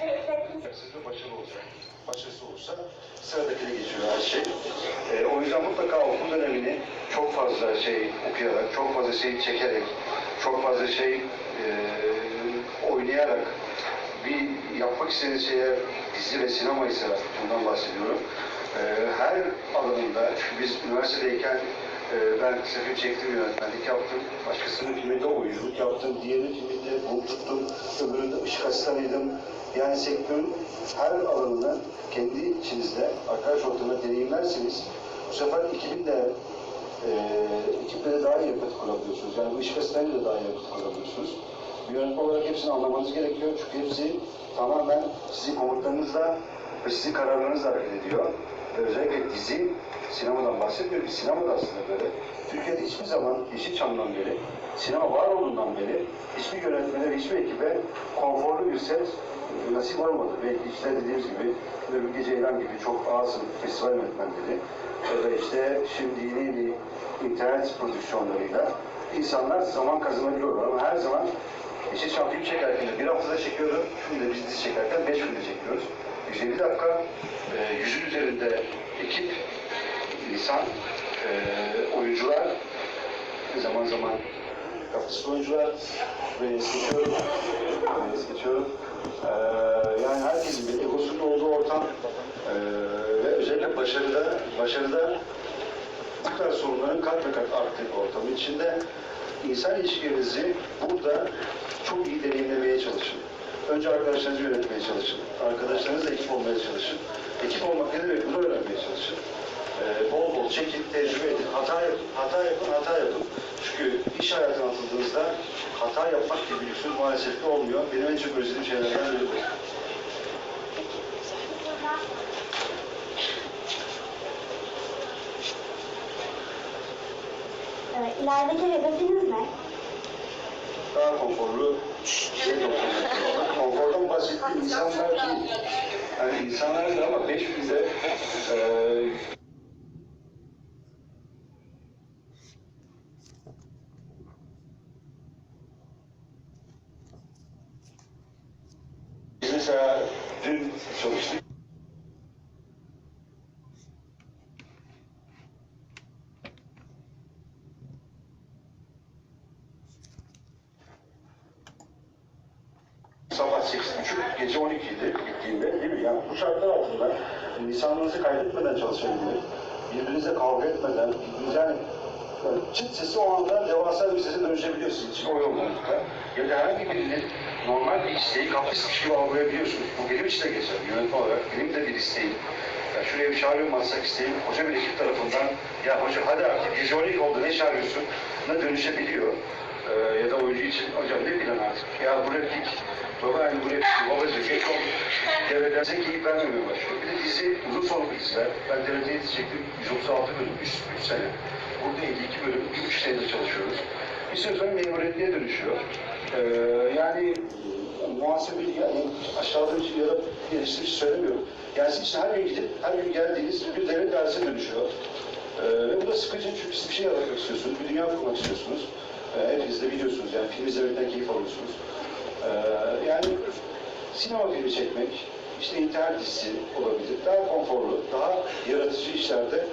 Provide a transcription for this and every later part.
Siz de başarılı olacak. Başarısı olursa sıradakine geçiyor her şey. Ee, o yüzden mutlaka okul dönemini çok fazla şey okuyarak, çok fazla şey çekerek, çok fazla şey e, oynayarak bir yapmak istediğiniz şeye dizi ve sinema ise bundan bahsediyorum. Ee, her alanında, biz üniversitedeyken e, ben kısa film çektim, yönetmenlik yaptım. Başkasının filminde oyunculuk yaptım. Diğerinin filminde bunu tuttum. Öbüründe ışık asistanıydım. Yani sektörün her alanını kendi içinizde arkadaş ortamında deneyimlerseniz bu sefer ekibin de e, ekiple de daha iyi empati kurabiliyorsunuz. Yani bu iş asistanıyla da daha iyi empati kurabiliyorsunuz. Bir yönetmen olarak hepsini anlamanız gerekiyor. Çünkü hepsi tamamen sizin komutanınızla ve sizin kararlarınızla hareket ediyor. Özellikle dizi, sinemadan bahsetmiyorum. Sinemada aslında böyle. Türkiye'de hiçbir zaman Yeşilçam'dan beri, sinema var olduğundan beri hiçbir yönetmene hiçbir ekibe konforlu bir set e, nasip olmadı. Belki işte dediğimiz gibi Nurgül Ceylan gibi çok ağır festival yönetmenleri ya da işte şimdi yeni yeni internet prodüksiyonlarıyla insanlar zaman kazanabiliyorlar ama her zaman Yeşilçam film çekerken bir haftada çekiyordu. Şimdi de biz dizi çekerken beş günde çekiyoruz. 150 dakika, e, yüzün üzerinde ekip, insan, e, oyuncular, zaman zaman kafasız oyuncular ve es. Ve es. E, yani herkesin bir egosunun olduğu ortam e, ve özellikle başarıda, başarıda bu kadar sorunların kat ve kat arttığı ortamın içinde insan ilişkilerinizi burada çok iyi deneyimlemeye çalışın. Önce arkadaşlarınızı yönetmeye çalışın. Arkadaşlarınızla ekip olmaya çalışın. Ekip olmak ne demek bunu öğrenmeye çalışın. Ee, bol bol çekin, tecrübe edin. Hata yapın, hata yapın, hata yapın. Çünkü iş hayatına atıldığınızda hata yapmak gibi lüksünüz maalesef ki olmuyor. Benim en çok özlediğim şeylerden biri bu. İlerideki hedefiniz ne? daha konforlu şey doktorlar. Konfordan bahsettiğim insanlar değil. Yani insanlar da ama 500'de eee Biz mesela dün çalıştık. Sabah 8.30, gece 12'ydi gittiğimde değil mi? Yani bu şartlar altında insanlığınızı kaybetmeden çalışabilmek, birbirinizle kavga etmeden, birbirinize yani yani çıt sesi o anda devasa bir sese dönüşebiliyorsunuz. için o yoğunlukta. Ya da herhangi birinin normal bir isteği kaprismiş gibi algılayabiliyorsunuz. Bu benim için de geçer. Yönetmen olarak benim de bir isteğim. Ya şuraya bir çağırıyorum atsak isteğim. Hoca bir ekip tarafından ya hoca hadi artık 12 oldu ne? Ne dönüşebiliyor. Ee, ya da oyuncu için hocam ne plan artık? Ya bu replik, baba yani bu replik, babacık geç oldu. Devreden keyif vermemeye başlıyor. Bir de dizi uzun soluklu diziler. Ben devreye dizi çektim 136 bölüm, 3, 3 sene. Burada 52 bölüm, 3 senedir çalışıyoruz. Bir süre sonra memuriyetliğe dönüşüyor. Ee, yani muhasebeli yani aşağıda için ya da eleştiri söylemiyorum. Yani siz her gün gidip her gün geldiğiniz bir devlet dairesine dönüşüyor. Ee, ve bu da sıkıcı çünkü siz bir şey yaratmak istiyorsunuz, bir dünya kurmak istiyorsunuz. Ee, hepiniz de biliyorsunuz yani film izlemekten keyif alıyorsunuz. Ee, yani sinema filmi çekmek, işte internet dizisi olabilir, daha konforlu, daha yaratıcı işlerde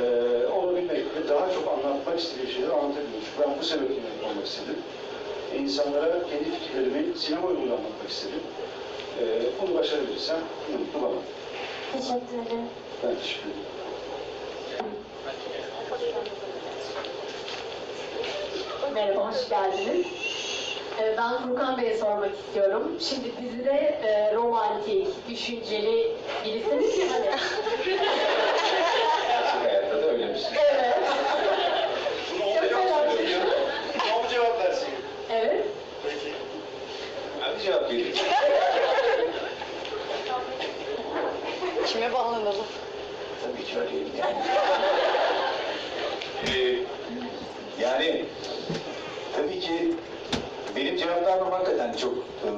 e, olabilmek ve daha çok anlatmak istediğim şeyleri anlatabilmek. Çünkü ben bu sebeple olmak istedim. İnsanlara kendi fikirlerimi sinema yoluyla anlatmak istedim. E, bunu başarabilirsem mutlu bana. Teşekkür ederim. Ben teşekkür ederim. Merhaba, hoş geldiniz. Ee, Ben Furkan Bey'e sormak istiyorum. Şimdi dizide e, romantik, düşünceli birisiniz ya hani. Hayatta da öyle misin? Evet. Bunu Çok merak ediyorum. Ne oldu cevap versin? Evet. Peki. Hadi cevap vereyim. Kime bağlanalım? Tabii ki öyleyim yani. Ee, yani tabii ki benim cevaplarım hakikaten çok e,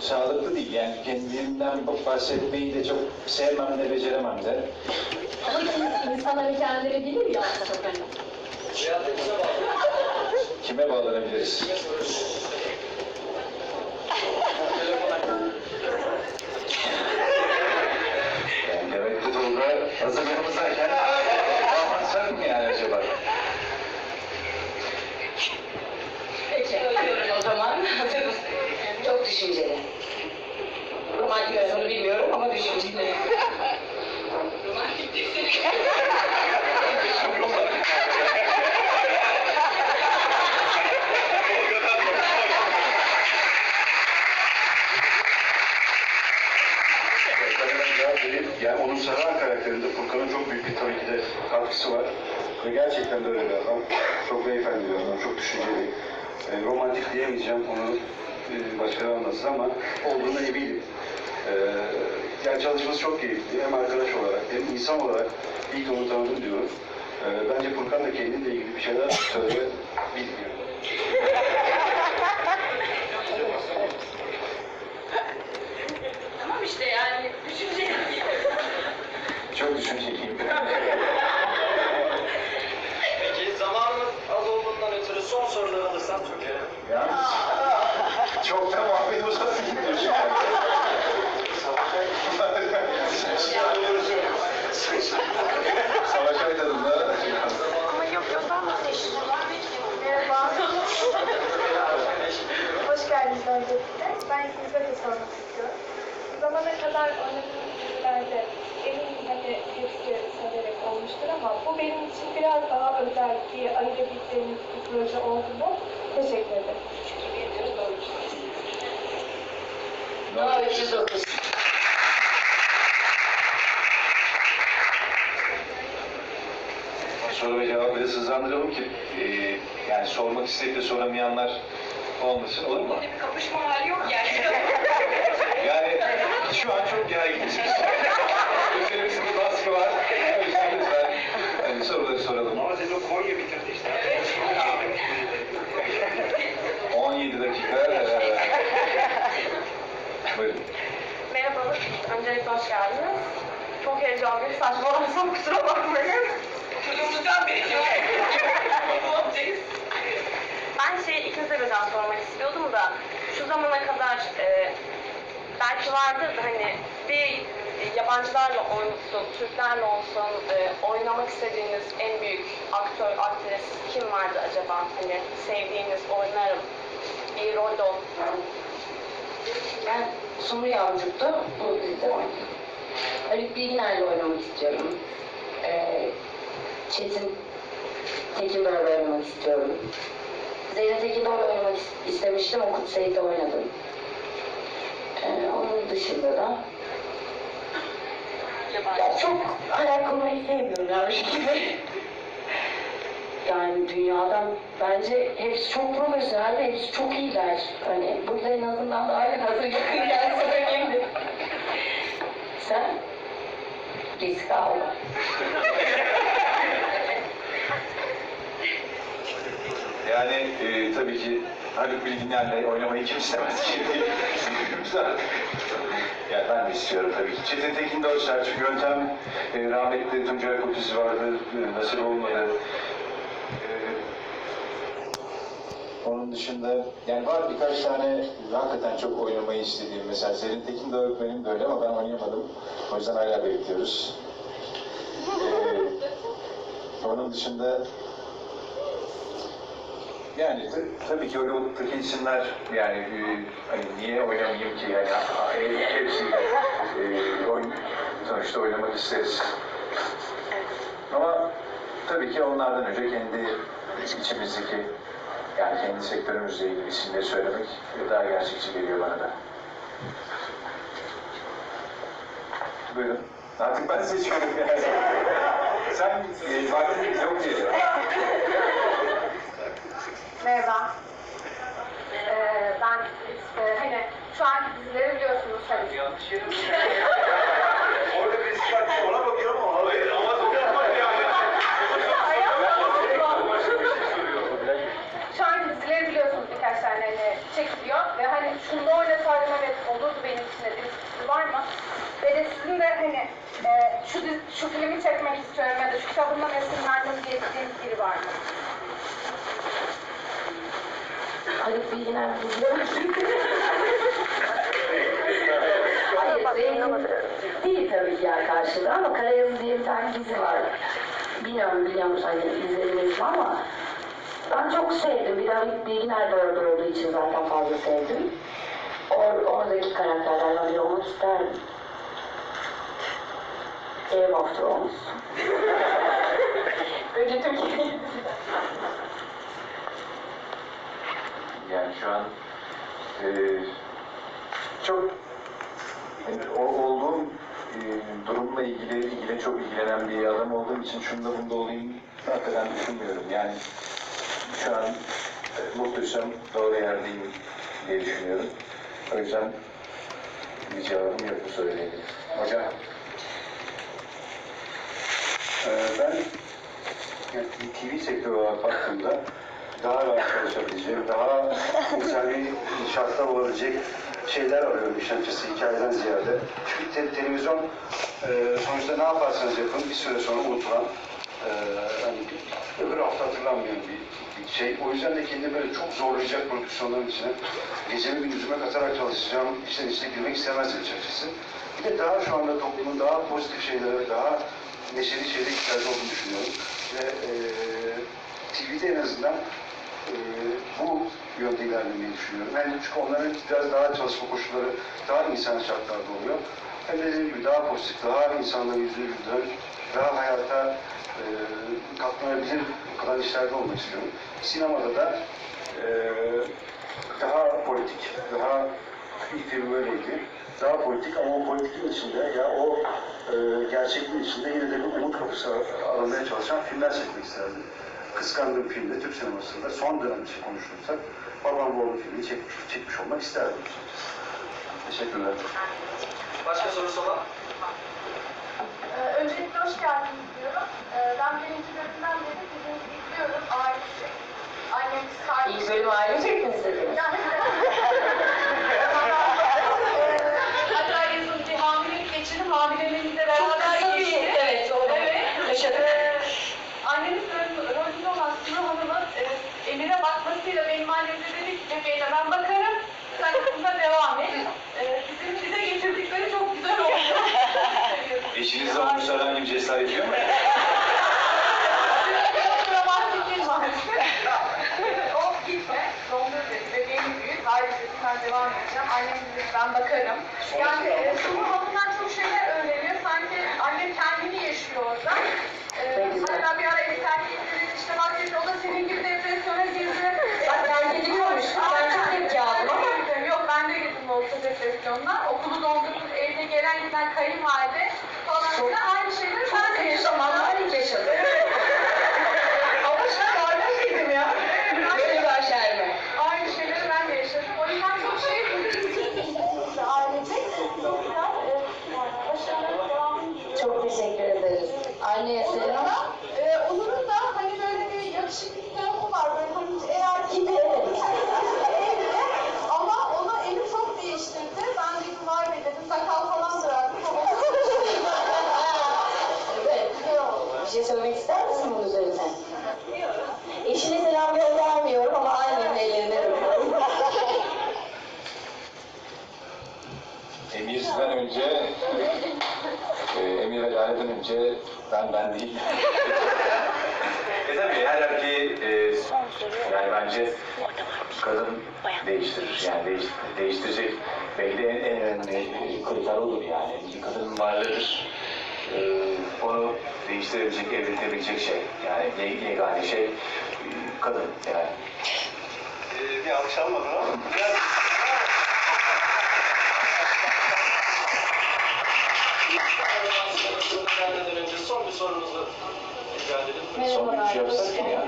sağlıklı değil. Yani kendimden bahsetmeyi de çok sevmem de beceremem de. Ama insanların kendileri bilir ya hani. Kime bağlanabiliriz? Hazır yanımızdayken abartsak mı yani acaba? Peki ödüyorum o zaman. Hazır mısın? Çok düşünceli. Romantik olduğunu bilmiyorum ama düşünceli. Romantik değilsin. Serhan karakterinde Furkan'ın çok büyük bir tabii ki de katkısı var. Ve gerçekten de öyle bir adam. Çok beyefendi bir adam, çok düşünceli. E, romantik diyemeyeceğim, onu e, başkaları anlatsın ama olduğuna eminim. E, yani çalışması çok keyifli. Hem arkadaş olarak hem insan olarak iyi ki onu tanıdım diyorum. E, bence Furkan da kendiyle ilgili bir şeyler söyleyebiliyor. Tamam işte yani düşünceli. Çok düşünceliyim. Peki zamanımız az olduğundan ötürü son soruları alırsam Çok da muhabbet uzasın gidiyor şu an. Savaş Aydın'da Merhaba. Hoş geldiniz öncelikle. Ben de sormak istiyorum. Bu zamana kadar oynadığınız dizilerde eminim hani hepsi severek olmuştur ama bu benim için biraz daha özel diye ayırabileceğiniz bir proje oldu mu? Teşekkür ederim. Daha 309. soru ve cevabı biraz hızlandıralım ki e, yani sormak isteyip de soramayanlar olmasın olur mu? Bir kapışma hali yok yani. Yani şu an çok gerginiz. Üzerimizde baskı var. Çok heyecanlıyım. Saçmalarsam kusura bakmayın. Çocuğumuzdan beri Ben şey ikinize birden sormak istiyordum da şu zamana kadar e, belki vardır da hani bir yabancılarla olsun, Türklerle olsun e, oynamak istediğiniz en büyük aktör, aktris kim vardı acaba? Hani sevdiğiniz, oynarım, iyi rolde olsun. Ben Sumru Yavcuk'ta bu dizide oynadım. Haluk Bilginer'le oynamak istiyorum. Ee, Çetin Tekindor'la oynamak istiyorum. Zeynep Tekindor'la oynamak is- istemiştim. Okut Seyit'le oynadım. Ee, onun dışında da ya çok hayal kurmayı sevmiyorum ya bir şekilde. Yani dünyadan bence hepsi çok profesyonel ve hepsi çok iyiler. Hani burada en azından daha hazır yakın gelse söyleyeyim Sen risk alma. Yani e, tabii ki Haluk Bilginer'le oynamayı kim istemez? Güzel. yani ben de istiyorum tabii ki. Çetin Tekin Dörser, çünkü yöntem e, rahmetli Tuncay Kokusu vardı, e, nasip olmadı. E, onun dışında yani var birkaç tane hakikaten çok oynamayı istediğim. Mesela Serin Tekin de benim de öyle ama ben oynayamadım. O yüzden hala bekliyoruz. E, onun dışında yani t- tabii ki Hollywood'daki isimler yani e, hani niye oynamayayım ki yani e, hepsiyle e, oyun, sonuçta oynamak isteriz. Ama tabii ki onlardan önce kendi içimizdeki yani kendi sektörümüzle ilgili isimleri söylemek daha gerçekçi geliyor bana da. Buyurun. Artık ben seçiyorum yani. Sen e, vaktin yok diye. Merhaba. Ee, ben e, hani şu anki dizileri biliyorsunuz hani Yanlış yerim. Orada bir sıkıntı ona bakıyorum ama hayır ama yani. Başka bir şey soruyor. şu anki dizileri biliyorsunuz birkaç tane hani çekiliyor ve hani şunda oynasaydım evet olurdu benim için de bir dizi var mı? Ve de sizin de hani e, şu şu filmi çekmek istiyorum ya da şu kitabından esinlendim diye dediğiniz biri var mı? Haluk Bilginer Hayır, Zeynep değil tabii ki yani karşılığı ama Karayazı diye bir tane dizi var. Bilmiyorum, biliyor musun hani izlediniz mi ama ben çok sevdim. Bir de Haluk Bilginer de orada olduğu için zaten fazla sevdim. Or, oradaki karakterlerden biri olmak isterdim. Game of Thrones. Önce Türkiye. Yani şu an e, çok yani o, olduğum e, durumla ilgili ilgili çok ilgilenen bir adam olduğum için şunda bunda olayım hakikaten düşünmüyorum. Yani şu an e, mutluysam doğru yerdeyim diye düşünüyorum. O yüzden bir cevabım yok bu söylediğim. Hocam. Ee, ben yani TV sektörü olarak baktığımda daha rahat çalışabileceğim, daha insani şartlar olabilecek şeyler arıyorum işin açıkçası hikayeden ziyade. Çünkü te- televizyon e, sonuçta ne yaparsanız yapın bir süre sonra unutulan, e, hani öbür hafta hatırlanmayan bir, bir şey. O yüzden de kendimi böyle çok zorlayacak prodüksiyonların içine gecemi gündüzüme katarak çalışacağım işlerin içine girmek istemezdim açıkçası. Bir de daha şu anda toplumun daha pozitif şeylere, daha neşeli şeylere ihtiyacı olduğunu düşünüyorum. Ve e, TV'de en azından e, bu yönde ilerlemeyi düşünüyorum. Hem çünkü onların biraz daha çalışma koşulları daha insan şartlarda oluyor. Hem de dediğim gibi daha pozitif, daha insanların yüzüne güldüren, daha hayata e, katlanabilir kılan işlerde olmak istiyorum. Sinemada da e, daha politik, daha ilk film böyleydi. Daha politik ama o politikin içinde ya o e, gerçekliğin içinde yine de bir umut kapısı aramaya çalışan filmler çekmek isterdim. Kıskandığım filmde Türk sinemasında son dönem için konuşursak Babam Boğulu filmini çekmiş, çekmiş olmak isterdim. Teşekkürler. Başka sorusu olan? Ee, öncelikle hoş geldiniz diyorum. Ee, ben birinci bölümden beri sizi izliyorum ailesi. Annem İlk kardeşim. bölüm ailecek mi izlediniz? Yani Rolü- rolünde olan Sunu Hanım'ın e, Emir'e bakmasıyla benim annem de dedi ki bebeğine ben bakarım. Sen kızına devam et. Ee, bizim bize getirdikleri çok güzel oldu. Eşiniz de olmuş herhangi bir cesaret ediyor mu? Bebeğini büyüt, ayrıca ben devam edeceğim, annem dedi ben bakarım. Yani e, Sunu Hanım'dan çok şeyler öğreniyor, sanki annem kendini yaşıyor orada. E, hatta bir ara eski erkeklerin işte bahsetti, o da senin gibi depresyona girdi. Bak ben gidiyormuşum, ben çok tepki aldım ama Yok ben de girdim olsa depresyonda. Okulu dondurdum, evde gelen giden kayınvalide falan filan aynı şeyleri ben de kötü yaşadım. zamanlar ilk yaşadım. Ama şu an kardeşiydim ya. Böyle bir aşerme. Aynı şeyleri ben de yaşadım. O yüzden çok şey ailecek. Çok güzel. e, Başarılı devamını diliyorum. Çok teşekkür ederiz. Anneye selam. Ee, Onur'un da hani böyle bir yakışıklı bir tarafı var. Böyle hani eğer Gibi evet. evli ama onu eli çok değiştirdi. Ben dedim vay be dedim sakal falan bıraktım. Evet. Bir şey söylemek ister misin bunun üzerine? Eşine selam göndermiyorum ama annemin ellerinden öpüyorum. Emir'den önce, e, Emir Vedalet'ten önce ben ben değil. e tabii her erkeği e, yani bence kadın değiştirir. Yani değiş, değiştirecek belki de en, en önemli kriter odur yani. Bir kadının varlığıdır. E, onu değiştirebilecek, evriltebilecek şey. Yani ye- yegane şey kadın yani. Ee, bir alkış almadın ama. Biraz... son bir sorumuzu rica edelim. Son üç yapsak mı ya?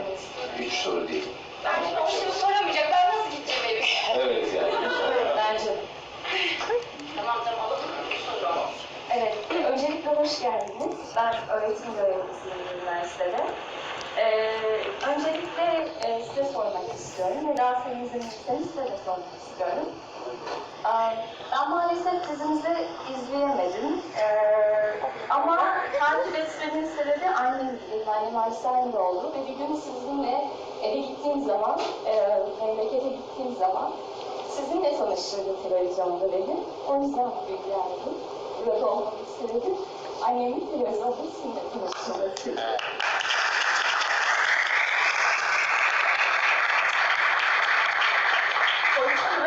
Üç soru değil. Ben o soru soramayacak. Ben nasıl gideceğim eve? Evet yani. Bence. Tamam tamam. Tamam. Evet, öncelikle hoş geldiniz. Ben öğretim görevlisiyim üniversitede. Ee, öncelikle e, size sormak istiyorum ve daha senin izninizden size de sormak istiyorum. Ee, ben maalesef dizinizi izleyemedim. Ee, ama takip etmemin sebebi annem annem Alzheimer oldu ve bir gün sizinle eve gittiğim zaman, e, memlekete gittiğim zaman sizinle tanıştırdı televizyonda beni. O yüzden buraya geldim. Burada olmak istedim.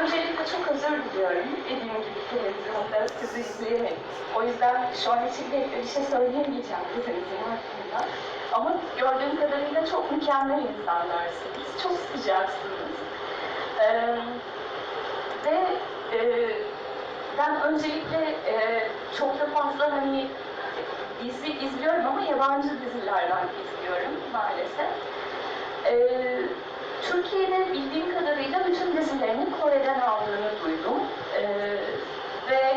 Öncelikle çok özür izliyorum. Dediğim gibi televizyonda sizi izleyemedim. O yüzden şu an için pek bir şey söyleyemeyeceğim dizinizin hakkında. Ama gördüğüm kadarıyla çok mükemmel insanlarsınız. Çok sıcaksınız. Ee, ve e, ben öncelikle e, çok da fazla hani dizi izliyorum ama yabancı dizilerden izliyorum maalesef. Ee, Türkiye'de bildiğim kadarıyla bütün dizilerini Kore'den aldığını duydum. Ee, ve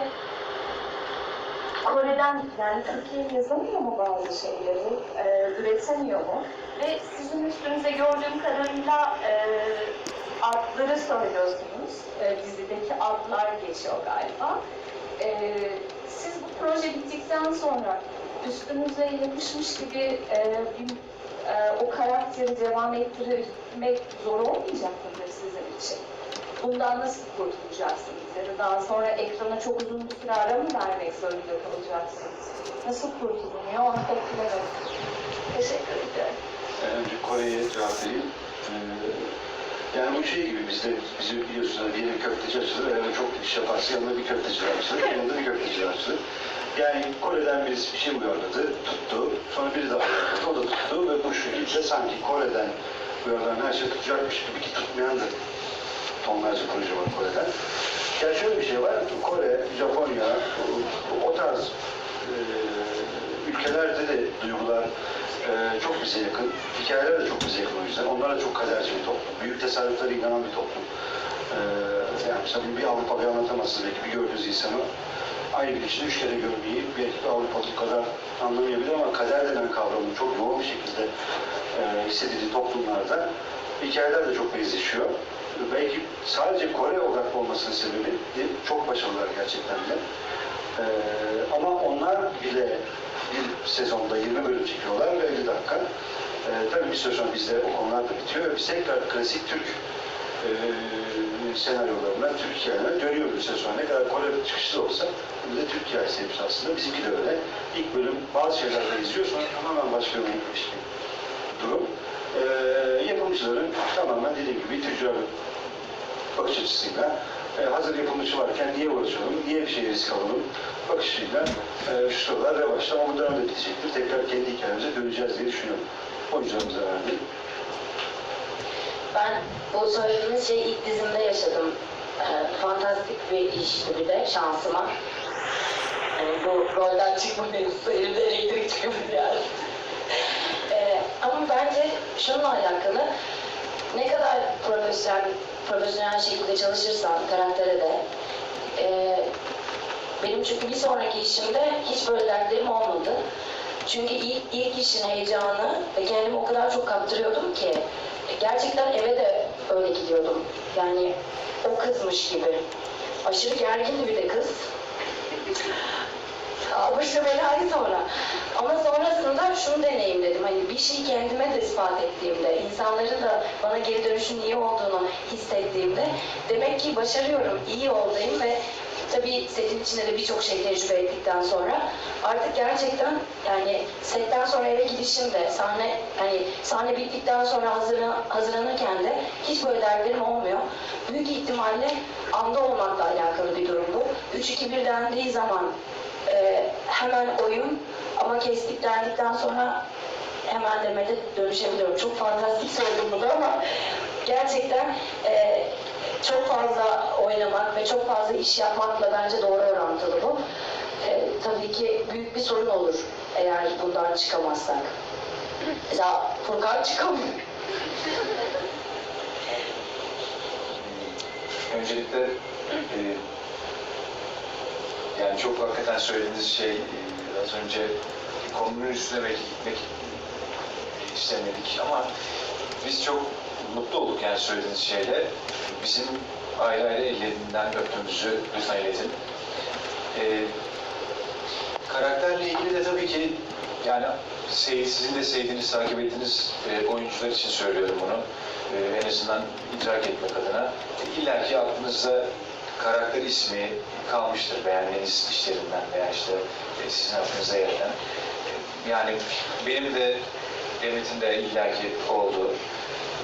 Kore'den yani Türkiye yazamıyor mu bazı şeyleri, e, üretemiyor mu? Ve sizin üstünüze gördüğüm kadarıyla e, adları söylüyorsunuz. E, dizideki adlar geçiyor galiba. E, siz bu proje bittikten sonra üstünüze yapışmış gibi e, bir, e, o karakteri devam ettirmek zor olmayacak mıdır sizin için? Bundan nasıl kurtulacaksınız? Ya da daha sonra ekrana çok uzun bir süre ara mı vermek zorunda kalacaksınız? Nasıl kurtulunuyor onu pek bilemedim. Teşekkür ederim. Ben önce Kore'ye cevap. Ee, yani bu şey gibi bizde, bizi biliyorsunuz bir yere köfteci açılır, eğer çok iş yaparsa yanında bir köfteci açılır, yanında bir köfteci açılır. Yani Kore'den birisi bir şey uyarladı, tuttu, sonra biri daha uyarladı, o da tuttu ve bu şekilde sanki Kore'den uyarlanan her şey tutacakmış gibi ki tutmayan da tonlarca proje var Kore'den. Yani şöyle bir şey var, Kore, Japonya, o, o tarz e, ülkelerde de duygular e, çok bize yakın. Hikayeler de çok bize yakın o yüzden. Onlar da çok kaderci bir toplum. Büyük tesadüflere inanan bir toplum. E, yani mesela bir Avrupalı anlatamazsınız belki bir gördüğünüz insanı. Aynı içinde üç kere görmeyi belki bir Avrupalı kadar anlamayabilir ama kader denen kavramın çok yoğun bir şekilde e, hissedildiği toplumlarda hikayeler de çok benzeşiyor. Belki sadece Kore odaklı olmasının sebebi çok başarılılar gerçekten de. Ee, ama onlar bile bir sezonda 20 bölüm çekiyorlar ve 50 dakika. Ee, tabii bir süre sonra bizde o konular da bitiyor ve biz tekrar klasik Türk e, senaryolarına, Türk bir süre sonra. Ne kadar Kore çıkışlı olsa bir de Türk hikayesi hepsi aslında. Bizimki de öyle. İlk bölüm bazı şeylerle izliyor sonra tamamen başka bir durum. Ee, yapımcıların tamamen dediğim gibi tüccar bakış açısıyla e, hazır yapımcı varken niye uğraşalım, niye bir şey risk alalım bakışıyla e, şu sorular revaçta ama bu dönem de bitecektir. Tekrar kendi hikayemize döneceğiz diye düşünüyorum. Oyuncularımıza verdim. Ben bu söylediğiniz şeyi ilk dizimde yaşadım. Ee, fantastik bir işti bir de şansıma. Hani bu rolden çıkma mevzusu elimde elektrik çıkabilir yani. Ee, ama bence şununla alakalı ne kadar profesyonel, profesyonel şekilde çalışırsan karaktere de e, benim çünkü bir sonraki işimde hiç böyle dertlerim olmadı. Çünkü ilk, ilk işin heyecanı ve kendimi o kadar çok kaptırıyordum ki gerçekten eve de öyle gidiyordum. Yani o kızmış gibi. Aşırı gergindi bir de kız. Aa, Başı belayı sonra. Ama sonrasında şunu deneyimledim. Hani bir şeyi kendime de ispat ettiğimde, insanların da bana geri dönüşün iyi olduğunu hissettiğimde demek ki başarıyorum, iyi yoldayım ve tabii setin içinde de birçok şey tecrübe ettikten sonra artık gerçekten yani setten sonra eve gidişim de sahne hani sahne bittikten sonra hazırlan, hazırlanırken de hiç böyle dertlerim olmuyor. Büyük ihtimalle anda olmakla alakalı bir durum bu. 3-2-1 dendiği zaman e, hemen oyun ama kestik dendikten sonra hemen demede dönüşebiliyorum. Çok fantastik söyledim bunu ama gerçekten e, çok fazla oynamak ve çok fazla iş yapmakla bence doğru orantılı bu. E, tabii ki büyük bir sorun olur eğer bundan çıkamazsak. Mesela Furkan çıkamıyor. Öncelikle e, yani çok hakikaten söylediğiniz şey e, az önce konunun üstüne belki gitmek istemedik ama biz çok mutlu olduk yani söylediğiniz şeyle. Bizim ayrı ayrı ellerinden öptüğümüzü lütfen iletin. E, karakterle ilgili de tabii ki yani sizin de sevdiğiniz, takip ettiğiniz e, oyuncular için söylüyorum bunu. E, en azından idrak etmek adına. İlla ki aklınızda karakter ismi kalmıştır beğendiğiniz işlerinden veya işte e, sizin aklınıza yer eden. E, Yani benim de Demet'in de illaki oldu.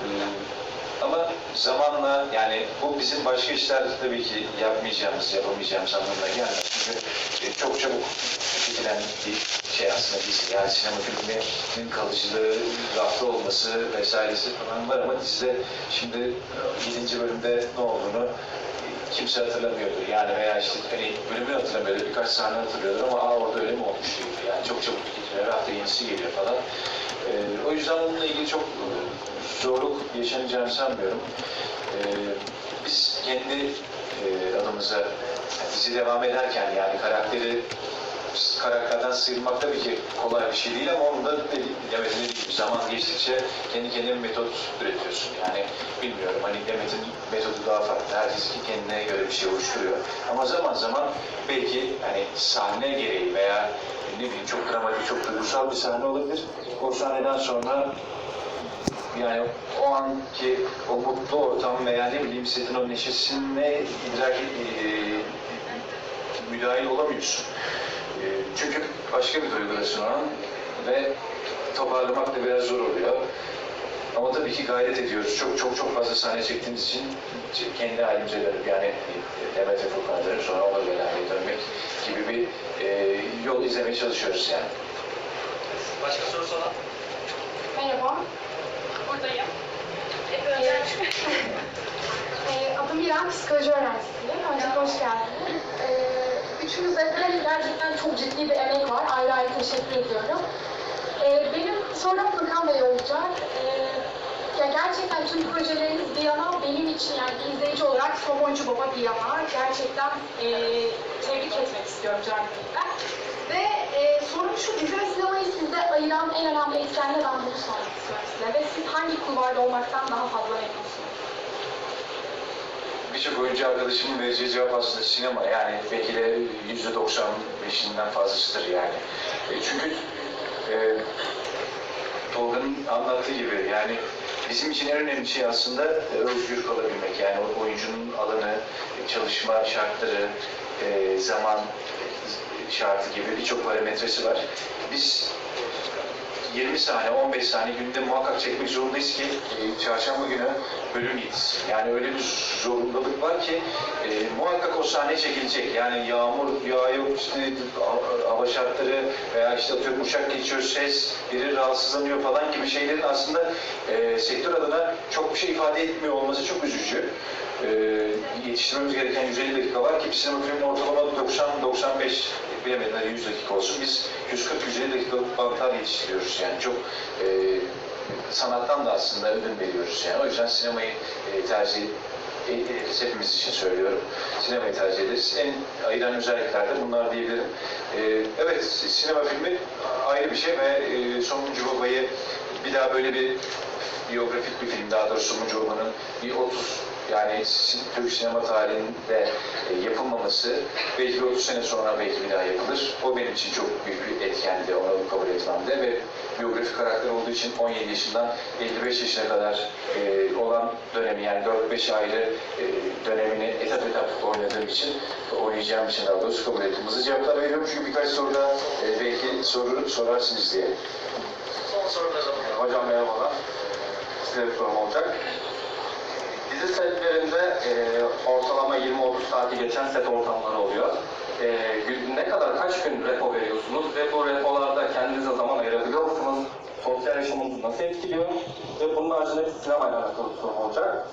E, Ama zamanla yani bu bizim başka işlerde tabii ki yapmayacağımız, yapamayacağımız anlamına gelmez. Çünkü e, çok çabuk tüketilen bir şey aslında biz yani sinema filminin kalıcılığı, rafta olması vesairesi falan var ama dizide şimdi 7. bölümde ne olduğunu kimse hatırlamıyordur. Yani veya işte hani bölümü hatırlamıyordur, birkaç sahne hatırlıyordur ama aa orada öyle mi olmuş diyor. Yani çok çabuk tüketiliyor, hafta yenisi geliyor falan. Ee, o yüzden bununla ilgili çok e, zorluk yaşanacağını sanmıyorum. Ee, biz kendi e, adımıza dizi devam ederken yani karakteri karakterden sıyrılmak tabii ki kolay bir şey değil ama onun da Demet'in dediği gibi zaman geçtikçe kendi kendine metot üretiyorsun. Yani bilmiyorum hani Demet'in metodu daha farklı. Herkes kendine göre bir şey oluşturuyor. Ama zaman zaman belki hani sahne gereği veya ne bileyim çok dramatik, çok duygusal bir sahne olabilir. O sahneden sonra yani o anki o mutlu ortam veya ne bileyim setin o neşesine idrak e, müdahil olamıyorsun. E, çünkü başka bir duygulasın o an ve toparlamak da biraz zor oluyor. Ama tabii ki gayret ediyoruz. Çok çok çok fazla sahne çektiğimiz için kendi halimize dönüp yani Demet ve Furkan'a dönüp sonra Onur Bey'le dönmek gibi bir e, yol izlemeye çalışıyoruz yani. Başka soru soran? Merhaba. Buradayım. Ee, adım İrem, psikoloji öğrencisiyim. Öncelikle hoş geldiniz. Üçünüze de gerçekten çok ciddi bir emek var. Ayrı ayrı teşekkür ediyorum. Ee, benim sorum Furkan Bey olacak. Ee, ya gerçekten tüm projeleriniz bir yana benim için yani izleyici olarak Somoncu Baba bir yana gerçekten e, tebrik etmek istiyorum canlılığında. Ve e, sorum şu, dizi ve sinemayı sizde ayıran en önemli etken ne ben bunu sormak istiyorum size. Ve siz hangi kulvarda olmaktan daha fazla memnunsunuz? Birçok oyuncu arkadaşımın vereceği cevap aslında sinema yani belki de yüzde 95'inden fazlasıdır yani. E, çünkü e, Tolga'nın anlattığı gibi yani bizim için en önemli şey aslında e, özgür kalabilmek. Yani oyuncunun alanı, e, çalışma şartları, e, zaman şartı gibi birçok parametresi var. Biz 20 saniye, 15 saniye günde muhakkak çekmek zorundayız ki e, çarşamba günü bölüm gitsin. Yani öyle bir zorunluluk var ki e, muhakkak o sahne çekilecek. Yani yağmur yağıyor, işte ha- hava şartları veya işte atıyorum uçak geçiyor, ses, biri rahatsızlanıyor falan gibi şeylerin aslında e, sektör adına çok bir şey ifade etmiyor olması çok üzücü. E, yetiştirmemiz gereken 150 dakika var ki sinema filminin ortalama 90-95 bilemedim hadi 100 dakika olsun. Biz 140-150 dakikalık bantlar yetiştiriyoruz yani çok e, sanattan da aslında ödün veriyoruz yani. O yüzden sinemayı e, tercih e, ederiz. Hepimiz için söylüyorum. Sinemayı tercih ederiz. En ayıran özellikler de bunlar diyebilirim. E, evet, sinema filmi ayrı bir şey ve e, Sonuncu Baba'yı bir daha böyle bir biyografik bir film daha doğrusu Sonuncu Baba'nın bir 30 yani Türk sinema tarihinde e, yapılmaması belki bir 30 sene sonra belki bir daha yapılır. O benim için çok büyük bir etkendi onu kabul etmemde ve biyografik karakter olduğu için 17 yaşından 55 yaşına kadar e, olan dönemi yani 4-5 ayrı e, dönemini etap etap oynadığım için oynayacağım için daha doğrusu kabul ettim. Hızlı cevaplar veriyorum çünkü birkaç soruda e, belki soru sorarsınız diye. Son sorularım. Hocam merhabalar. Size bir sorum olacak. Dizi setlerinde e, ortalama 20-30 saati geçen set ortamları oluyor. E, ne kadar, kaç gün repo veriyorsunuz ve bu repolarda kendinize zaman ayırabiliyor musunuz? Sosyal yaşamınızı nasıl etkiliyor? Ve bunun haricinde bir sinemayla alakalı bir sorum olacak.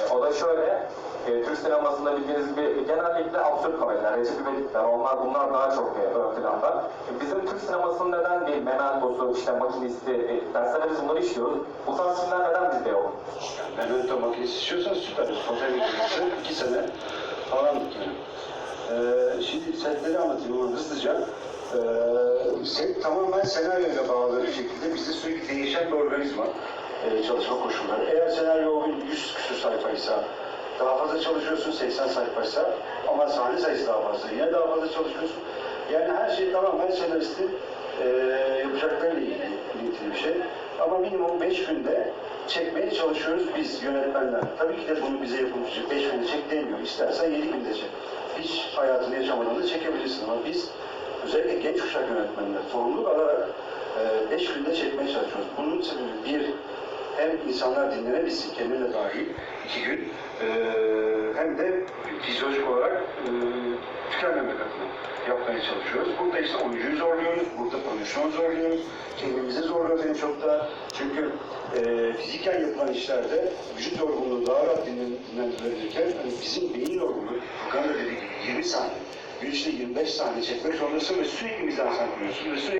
E, o da şöyle, e, Türk sinemasında bildiğiniz gibi genellikle absürt komediler, Recep İvedikler, onlar bunlar daha çok e, ön planda. E, bizim Türk sinemasının neden bir Mementosu, işte makinisti, e, derslerde biz bunları işliyoruz. Bu tarz filmler neden bizde yok? Memento makinesi istiyorsan süper. Fotoğraf makinesi iki sene falan yani. Ee, şimdi setleri anlatıyorum hızlıca. Ee, set tamamen senaryoyla bağlı bir şekilde bizde sürekli değişen bir organizma e, çalışma koşulları. Eğer senaryo o gün 100 küsur sayfaysa daha fazla çalışıyorsun 80 sayfaysa ama sahne sayısı daha fazla yine daha fazla çalışıyorsun. Yani her şey tamamen senaristin e, yapacaklarıyla ilgili, bir şey. Ama minimum 5 günde çekmeye çalışıyoruz biz yönetmenler. Tabii ki de bunu bize yapımcı 5 günde çek demiyor. İstersen 7 günde çek. Hiç hayatını yaşamadan da çekebilirsin ama biz özellikle genç kuşak yönetmenler sorumluluk alarak 5 günde çekmeye çalışıyoruz. Bunun sebebi bir hem insanlar dinlenebilsin kendine dahil iki gün e, hem de fizyolojik olarak e, tükenmemek adına yapmaya çalışıyoruz. Burada işte oyuncuyu zorluyoruz, burada prodüksiyon zorluyoruz, kendimizi zorluyoruz en çok da. Çünkü e, fiziken yapılan işlerde vücut yorgunluğu daha rahat dinlendirilebilirken hani bizim beyin yorgunluğu, Furkan dediği gibi 20 saniye, gün içinde 25 saniye çekmek zorundasın ve sürekli mizansen kuruyorsun ve sürekli